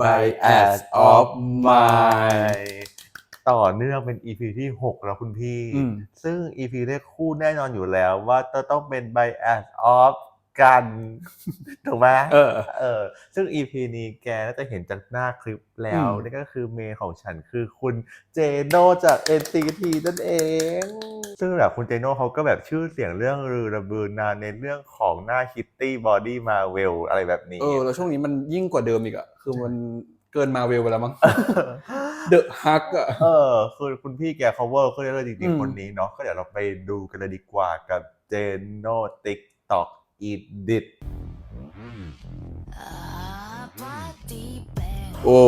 Bias of Mine ต่อเนื่องเป็น EP ที่ 6 แล้วคุณพี่ อืม ซึ่ง EP แรกคู่แน่นอนอยู่แล้วว่าจะต้องเป็น Bias of กันถูกไหมเออ เออ ซึ่ง EP นี้แกน่าจะเห็นจากหน้าคลิปแล้วอืมนี่ก็คือเมย์ของฉันคือคุณเจโนจาก NCT นั่นเอง ซึ่งแบบคุณเจโนเขาก็แบบชื่อเสียงเรื่องรือระบือนานในเรื่องของหน้าคิตตี้บอดี้มาเวลอะไรแบบนี้ เออ แล้วช่วงนี้มันยิ่งกว่าเดิมอีกอะคือมันเกินมาเวลไปแล้วมั้งเดอะฮักอะเออคือคุณพี่แก cover ขึ้นเลยจริงอืมๆคนนี้เนาะก็เดี๋ยวเราไปดูกันเลยดีกว่ากับเจโนติ๊กตอก อีดิทโอ้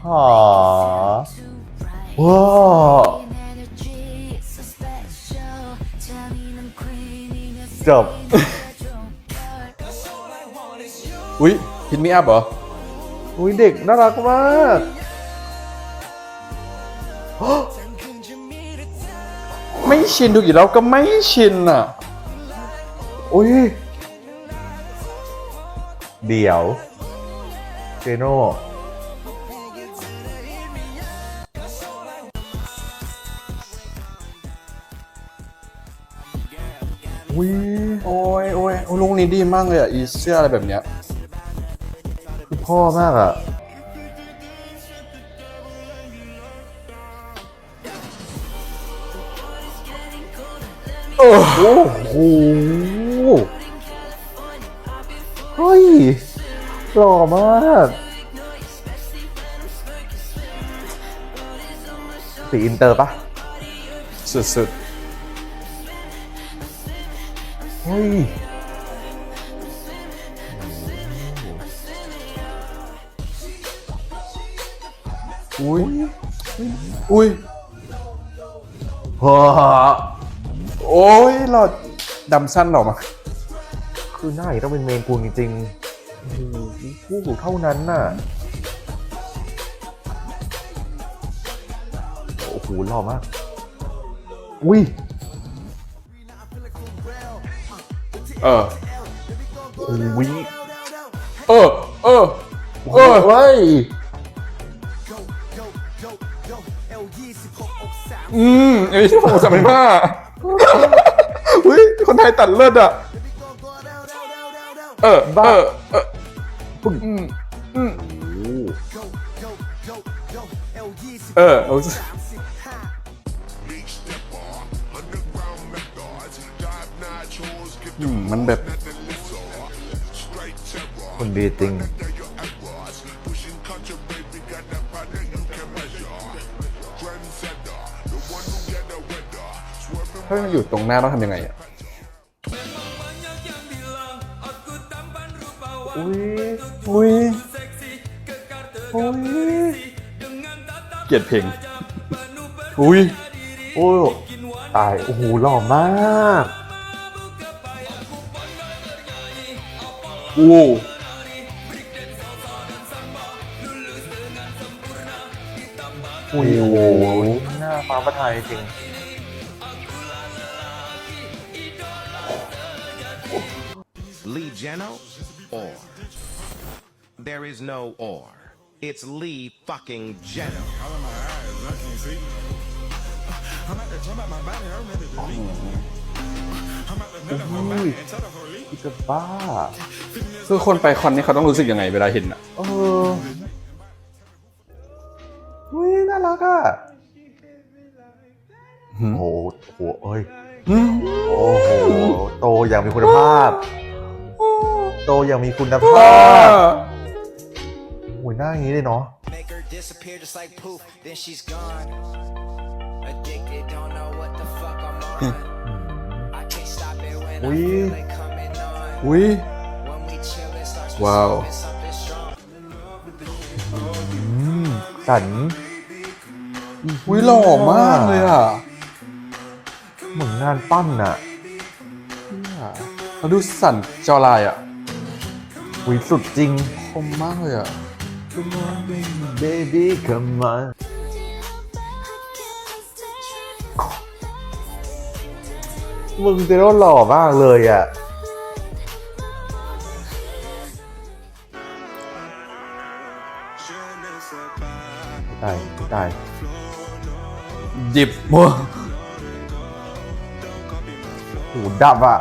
หอว้าวจบ อุ้ยฮิตมีอัพเหรอ อุ้ยเด็กน่ารักมากไม่ชินดูกี่รอบก็ไม่ชินอะ อุ้ย เดี๋ยว เจโน่อุ้ยโอ้ยโอ้ยโอ้ยลุงนี้ดีมากเลยอะ อีเสื้ออะไรแบบเนี้ย คือพ่อมากอะเออโอ้โห หล่อมาก สีอินเตอร์ปะสุดเฮ้ยๆอุ้ย อุ้ยฮ่าโอ้ยหลอดดำสั้นหรอมาคือหน้าอย่างต้องเป็นเมนกูจริงๆ โอ้โหกูเท่านั้นน่ะ โอ้โหหล่อมาก อุ้ย เอออุ้ยเออ เออ เออเฮ้ยอืมเอ้ยที่ผมจำไม่ว่าอุ้ยคนไทยตัดเลิศอะ เออบ้าเออ เอออืมอืมเออเอาสิอืมมันแบบคนดีจริงถ้ามันอยู่ตรงหน้าต้องทำยังไงอะ เกลียดเพลง อุ้ย โอ้ยตาย โอ้โห หล่อมากโอ้โอ้โหหน้าฟ้าประทายจริง Lee Jeno or. There is no or. It's Lee fucking Jeno. อุ้ยอีกบ้า คือคนไปคอนนี่เขาต้องรู้สึกยังไงเวลาเห็นอะ เอออุ้ยน่ารักอะหืมโอ้โหโอ้โหเอ้ย โอ้โห โตอย่างมีคุณภาพ โตอย่างมีคุณภาพโอ้ยหน้าอย่างนี้เลยเนาะ Make her disappear just like poof, then she's gone. Addicted, don't know what the fuck I'm on. I can't stop it when I Ui. feel it coming on. อุ้ย When we chill, it starts with Wow. something, something strong. อืมสันอุ้ยหล่อมากเลยอะเหมือนงานปั้นน่ะเราดูสั่นจอลายอะอุ้ยสุดจริงคมมากเลยอะ Come on, baby come on มึงเจโร่หล่อมากเลยอะ ตาย ตาย ดิบมัวหูดับอะ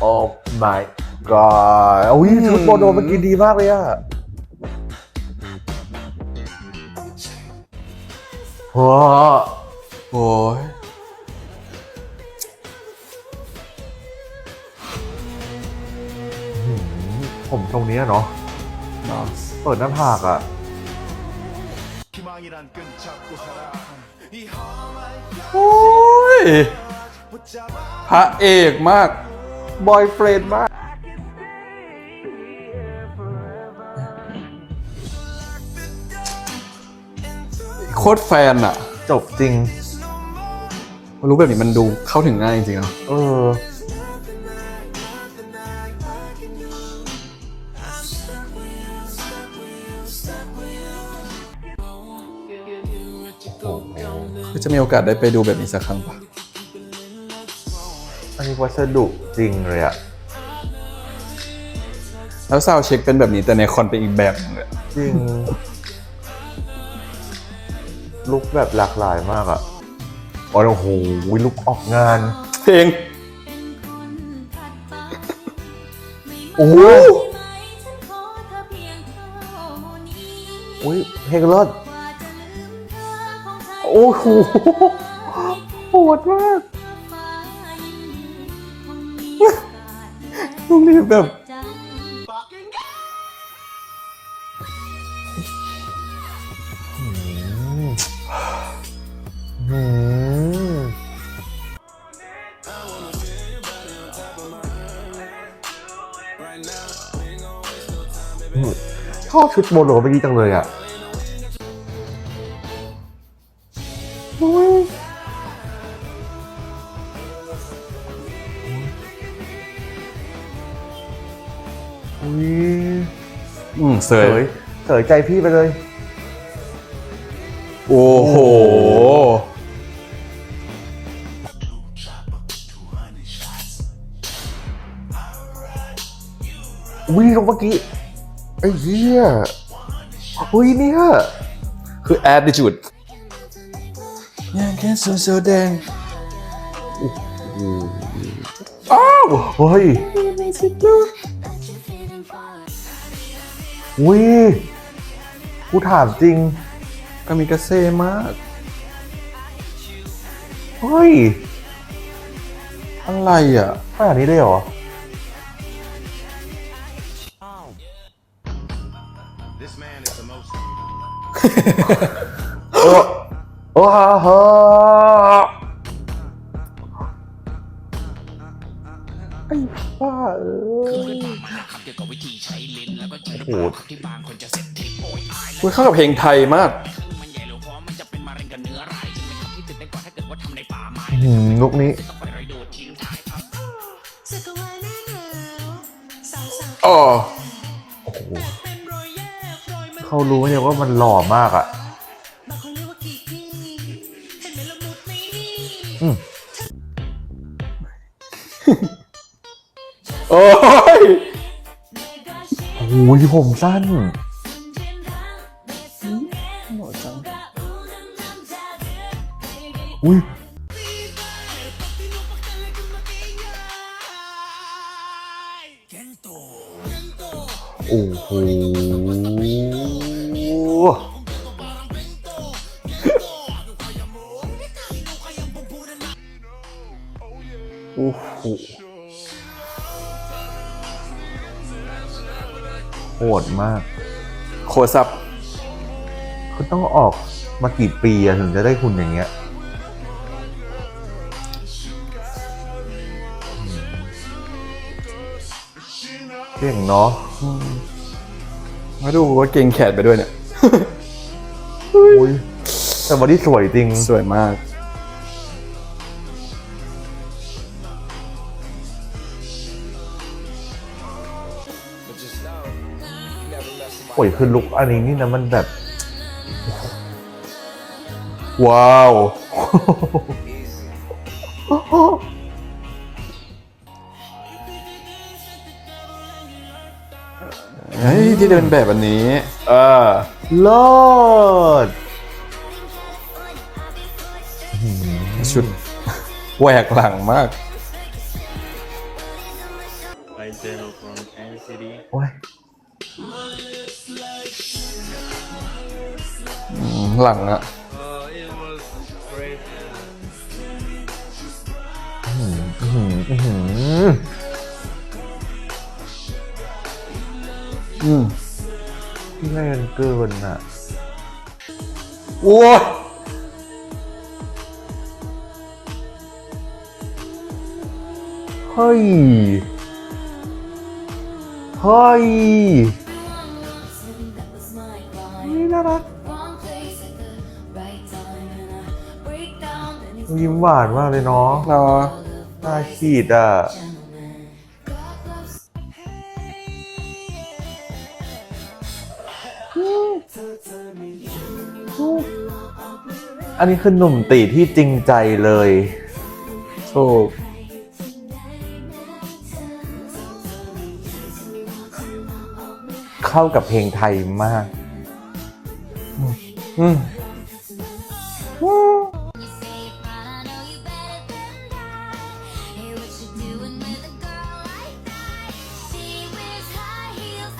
โอ้ my god อุ้ยชุดโมโนเมื่อกี้ดีมากเลยอะว้าโอ้ยผมตรงเนี้ยเนาะเนาะเปิดหน้าผากอะ โอ้ย พระเอกมาก บอยเฟรนด์มาก โคตรแฟนอะจบจริง รู้แบบนี้มันดูเข้าถึงง่ายจริงๆเนาะเออ คือจะมีโอกาสได้ไปดูแบบนี้สักครั้งปะอันนี้ วัสดุจริงเลยอะแล้วซาวด์เช็คเป็นแบบนี้แต่ในคอนเป็นอีกแบบหนึงเลยจริง ลุกแบบหลากหลายมากอะโอ้โหลุกออกงาน เพลง โอ้โหอุ้ยเพลงเลิศโอ้โหโหดมาก ตรงนี้แบบอืมชอบชุดโมโนเมื่อกี้จังเลยอะ เสเสยยเสยใจพี่ไปเลย โอ้โหอุ้ยลงเมื่อกี้ ไอ้เหี้ยอุ้ยเนี่ย คือ attitude ยังแค่สูโซแดงอ้าวเฮ้ย อุ้ยกูถามจริงกามิกาเซ่มาก เฮ้ย อะไรอะขนาดนี้เลยเหรอ This man is the most เออโอ้โห กี่ยวกับวิธีใช้ลิ้นแล้วก็ใช้โอ้โหที่บางคนจะเสร็จทิปโอ้ยอายคุยเข้ากับเพลงไทยมากมันใหญ่หรือเพราะมันจะเป็นมะเร็งกับเนื้อร้ายจริงไหมครับที่ตื่นเต้นกว่าถ้าเกิดว่าทำในป่าไม้หืมลุกนี้ ต้องไปรอยดูดทิ้งท้ายครับจักรวาลหน้าหนาวสาวสาวอ๋อ โอ้โหเป็นรอยแย่รอยมันเขารู้เนี่ยว่ามันหล่อมากอะ บางคนเรียกว่ากีกี้เห็นไหมละมุดไหมนี่อืม โอ้ยโอ้ ยผมสั้นอุ้ยโอ้โหโอ้โห โหดมาก โคซับคือต้องออกมากี่ปีอะถึงจะได้คุณอย่างเงี้ยโเก่งเนาะมาดูว่าเก่งแขนไปด้วยเนี่ยอุ้ยแต่บอดี้สวยจริง สวยมาก โอ้ยคือลุกอันนี้นี่นะมันแบบ ว้าว เฮ้ยที่เดินแบบอันนี้ เออเลิศชุดแหวกหลังมาก Hi, Zeno from Kansas City. โอ้ยอืม หลังอะอื้อหืออื้อหืออืมพี่แม่นเกินอะโอ้ยเฮ้ยเฮ้ย นี่น่ารักยิ้มหวานมากเลยเนาะเนาะตาขีดอะอันนี้คือหนุ่มตีที่จริงใจเลยถูกเข้ากับเพลงไทยมาก อืม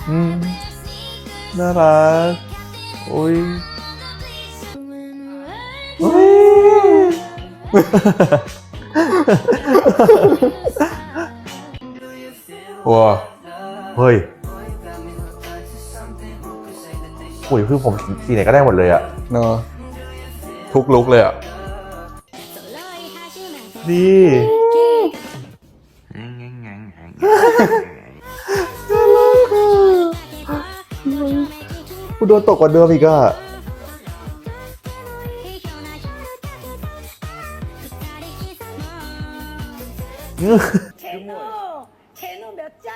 อืมน่ารักอุ้ ปุ๋ยคือผมสีไหนก็ได้หมดเลยอะเนาะทุกลุกเลยอะดีกูโดนตกกว่าเดิมอีกอะเชโนเชโนเดือดใจ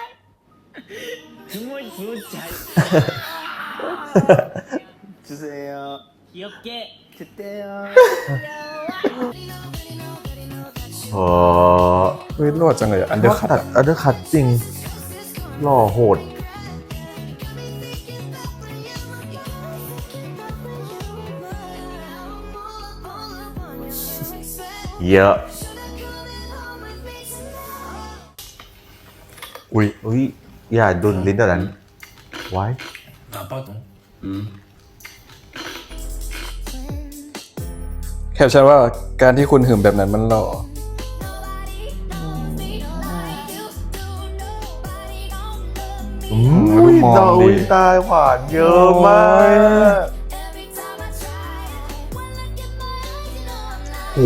주세요. 귀엽게 그때요. โอ้ เฮ้ยรอดจังเลยอะอันเดอร์คัต ตัดอันเดอร์คัตจริง หล่อโหด เยอะ อุ้ย อุ้ย อย่าดุนลิ้นตอนนั้น ไว้ แคปชั่นว่าการที่คุณหืมแบบนั้นมันหล่ออืดูมมองตาดิอุ้ยตาหวานเยอะมากโห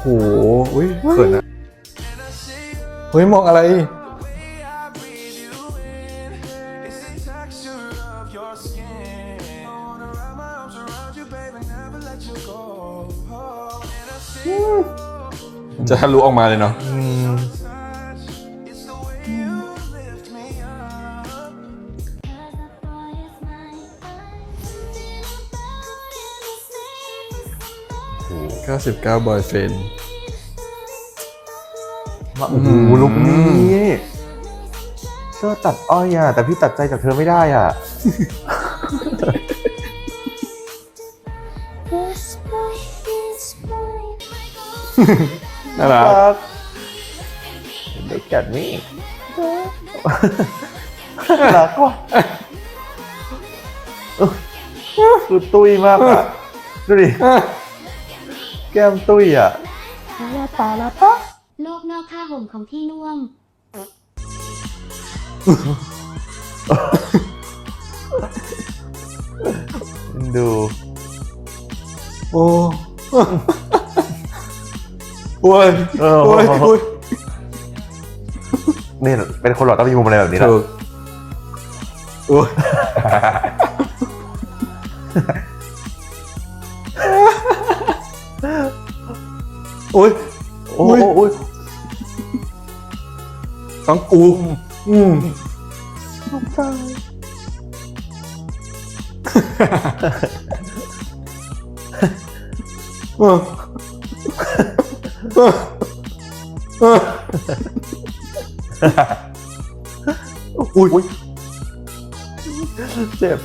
โหอุ้ยเขินอะเฮ้ยมองอะไร จะทะลุออกมาเลยเนาะอืม99 บอยเฟนมาโอ้โหลุกนี้เสื้อตัดอ้อยอะ แต่พี่ตัดใจจากเธอไม่ได้อะ น่ารักรัก Look at me รักว่ะเออคือตุ้ยมากอะดูดิ แก้มตุ้ยอะโลกนอกผ้าห่มของพี่น่วม ดู โอ้ โอ้ยเออ โอ้ยโอ้ยนี่เป็นคนหล่อต้องมีมุมอะไรแบบนี้แหละถูกโอ้ยโอ้ยโอ้โหโอ้ยต้องกูอืมเออเออเออ อุ้ยอุ้ยเจ็บ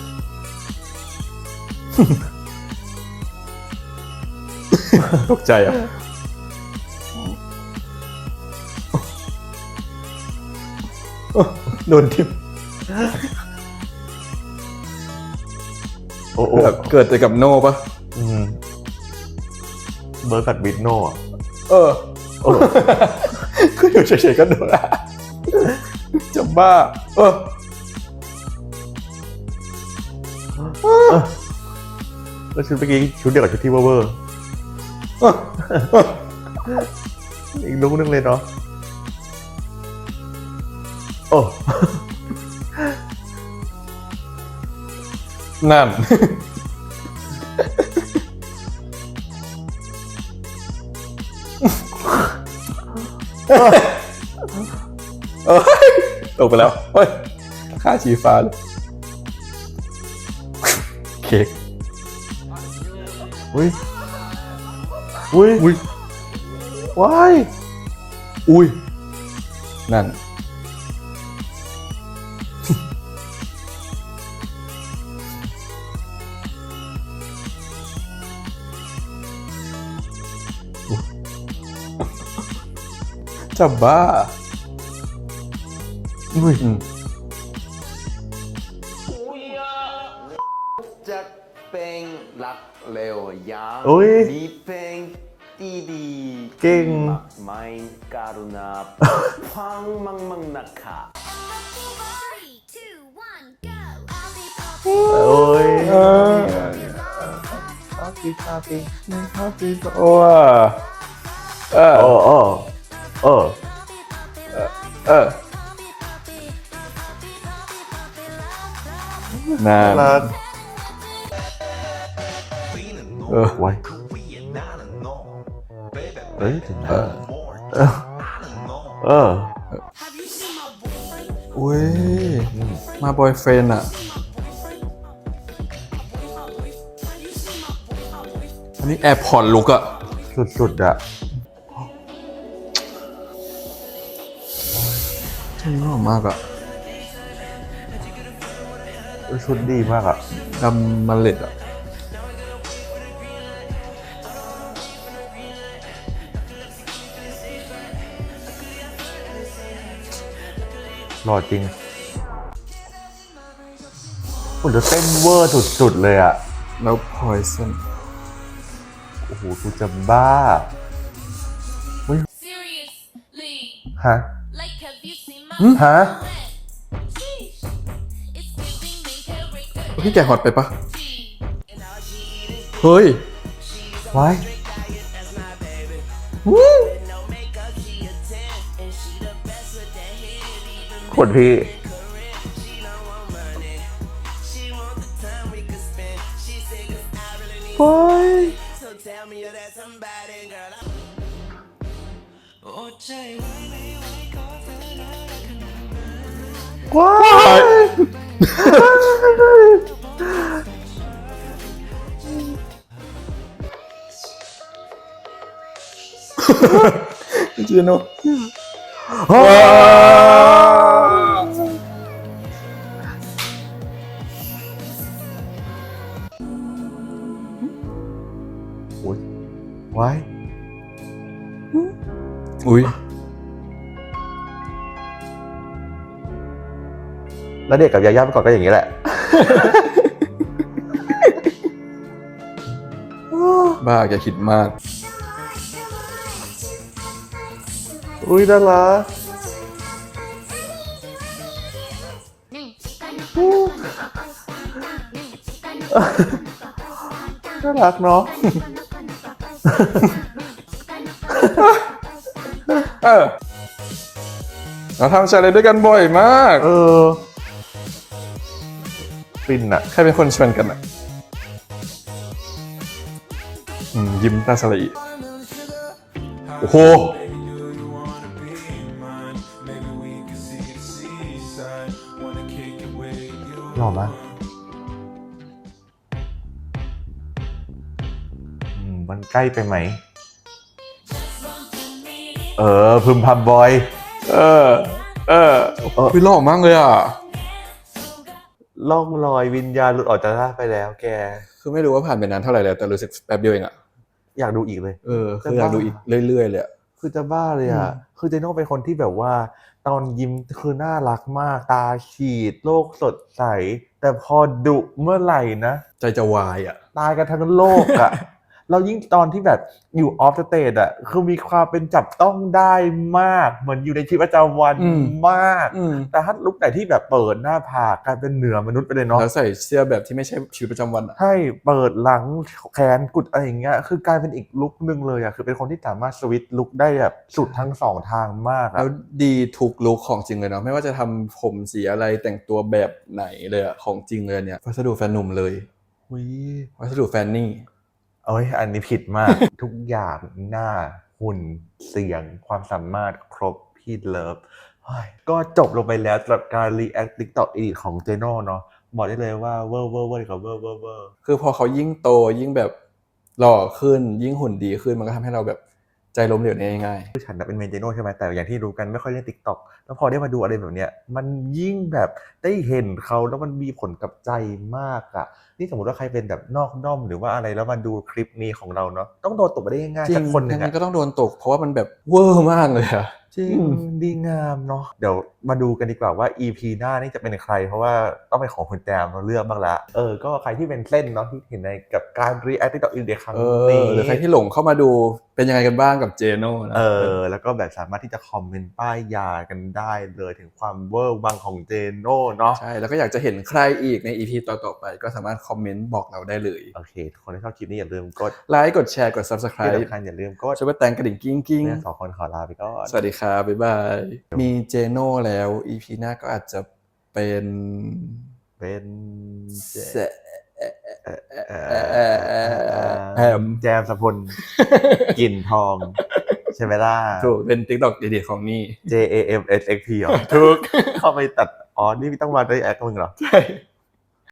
ตกใจอะ โดนทิมโอ้โหแบบเกิดแต่กับโน่ปะอืมเบิร์ดกัดบิดโน่อะ เออเออคืออยู่เฉยๆก็โดนละจะบ้า เออแล้วชุดเมื่อกี้ชุดเดียวกับชุดที่เวอร์เวอร์เออเอออีกลุกนึงเลยเนาะโอ้นั่น เอ้ยตกไปแล้วเฮ้ยค่าชีฟ้าเลยเค้กอุ้ยอุ้ยอุ้ยว้ายอุ้ยนั่น จะบ้าอุ้ยอืมจะเป็นรักเร็วยาวอุ้ยมีเพลงดีดีๆเก่งมากมายการุณาฟังมั่งมั่งนะคะโอ้ยเออปาปีปาปีโอ้ยเออโอ้ โอ้โอ้เออนั่นรักเออไว้เฮ้ยถึงเอแล้วอเอออุ้ยมาบอยเฟรนอะอันนี้แอร์พอร์ตลุกอะสุดๆอะ ชอบมากอะชุดดีมากอะดำมาเล็ดอะหล่อจริงโอ้แล้วเต้นเวอร์สุดๆเลยอะแล้วพอยซนโอ้โห กูจะบ้า Seriously ฮะ ฮะ Sheesh It's giving main character พี่แกฮอตไปปะเฮ้ยไว้คนพี่ายจีโน่ แล้วเด็กกับยาย่าเมื่อก่อนก็อย่างนี้แหละบ้าแกคิดมาก อุ้ยน่ารักน่ารักเนาะ เออเราทำชาเลนจ์ด้วยกันบ่อยมาก เออ ฟินอะใครเป็นคนชวนกันอะอืมยิ้มตาสลีโอ้โหหล่อมากอืมมันใกล้ไปไหม เออพึมพำบอย เออ เออวิหล่อมากเลยอะ ล่องลอยวิญญาณหลุดออกจากร่างไปแล้ว แก คือไม่รู้ว่าผ่านไปนานเท่าไหร่แล้วแต่รู้สึกแป๊บเดียวเองอะอยากดูอีกเลย เออคืออยากดูอีกเรื่อยๆเลยอะ คือจะบ้าเลยอะ คือเจโน่เป็นคนที่แบบว่า ตอนยิ้มคือน่ารักมาก ตาขีด โลกสดใส แต่พอดุเมื่อไหร่นะ ใจจะวายอะตายกันทั้งโลกอะ เรายิ่งตอนที่แบบอยู่ออฟสเตทอะคือมีความเป็นจับต้องได้มาก เหมือนอยู่ในชีวิตประจำวันอืม มาก อืมแต่ถ้าลุกไหนที่แบบเปิดหน้าผากกลายเป็นเหนือมนุษย์ไปเลยเนาะ แล้วใส่เสื้อแบบที่ไม่ใช่ชีวิตประจำวันอะใช่เปิดหลังแขนกุดอะไรอย่างเงี้ย คือกลายเป็นอีกลุกหนึ่งเลยอะคือเป็นคนที่สามารถสวิตช์ลุกได้แบบสุดทั้งสองทางมากอะแล้วดีทุกลุคของจริงเลยเนาะไม่ว่าจะทำผมสีอะไรแต่งตัวแบบไหนเลยอะของจริงเลยเนี่ย วัสดุแฟนหนุ่มเลย อุ๊ยวัสดุแฟนนี่ เอ้ยอันนี้ผิดมาก ทุกอย่างหน้าหุ่นเสียงความสามารถครบพี่เลิฟเฮ้ยก็จบลงไปแล้วสำหรับการ react TikTok edit ของเจโน่เนาะบอกได้เลยว่าเวอร์เวอร์เวอร์กับเวอร์เวอร์เวอร์คือพอเขายิ่งโตยิ่งแบบหล่อขึ้นยิ่งหุ่นดีขึ้นมันก็ทำให้เราแบบใจล้มเหลวได้ง่ายคือฉันน่ะเป็นเมนเจโน่ใช่ไหมแต่อย่างที่รู้กันไม่ค่อยเล่น TikTok แล้วพอได้มาดูอะไรแบบเนี้ยมันยิ่งแบบได้เห็นเขาแล้วมันมีผลกับใจมากอะ นี่สมมติว่าใครเป็นแบบนอกด้อมหรือว่าอะไรแล้วมาดูคลิปนี้ของเราเนาะต้องโดนตบมาได้ง่ายๆจริๆสังกคนหนึ่ยังงไงอะก็ต้องโดนตก เพราะว่ามันแบบเวอร์มากเลยอะ จริงอืมดีงามเนาะเดี๋ยว มาดูกันดีกว่าว่า EP หน้านี่จะเป็นใคร เพราะว่าต้องเป็นของคุณแจมเราเลือกบ้างละเออก็ใครที่เป็นเส้นเนาะที่เห็นในกับการ react TikTok in the ครั้งเอนี้ อหรือใครที่หลงเข้ามาดูเป็นยังไงกันบ้างกับเจโน่นะเออแล้วก็แบบสามารถที่จะคอมเมนต์ป้ายยากันได้เลยถึงความเวอร์วังของเจโน่เนาะใช่แล้วก็อยากจะเห็นใครอีกใน EP ต่อๆไป ก็สามารถคอมเมนต์บอกเราได้เลยโอเคทุกคนที่ชอบคลิปนี้อย่าลืมกดไลค์กดแชร์กด ที่ subscribe สำคัญอย่าลืมกดช่วยไปแตงกระดิ่งกิ้งกิ้ง เนี่ยสองคนขอลาไปก่อน สวัสดีครับบ๊ายบาย มีเจโน่แล้ว EP หน้าก็อาจจะเป็นเป็นเจแซะแอมแจมสะพลกลิ่นทอง ใช่ไหมล่ะถูกเป็น TikTok ดีๆของนี่ J A M S X P เหรอถูกเข้าไปตัดอ๋อนี่ต้องมาได้แอคมึงเหรอ ใช่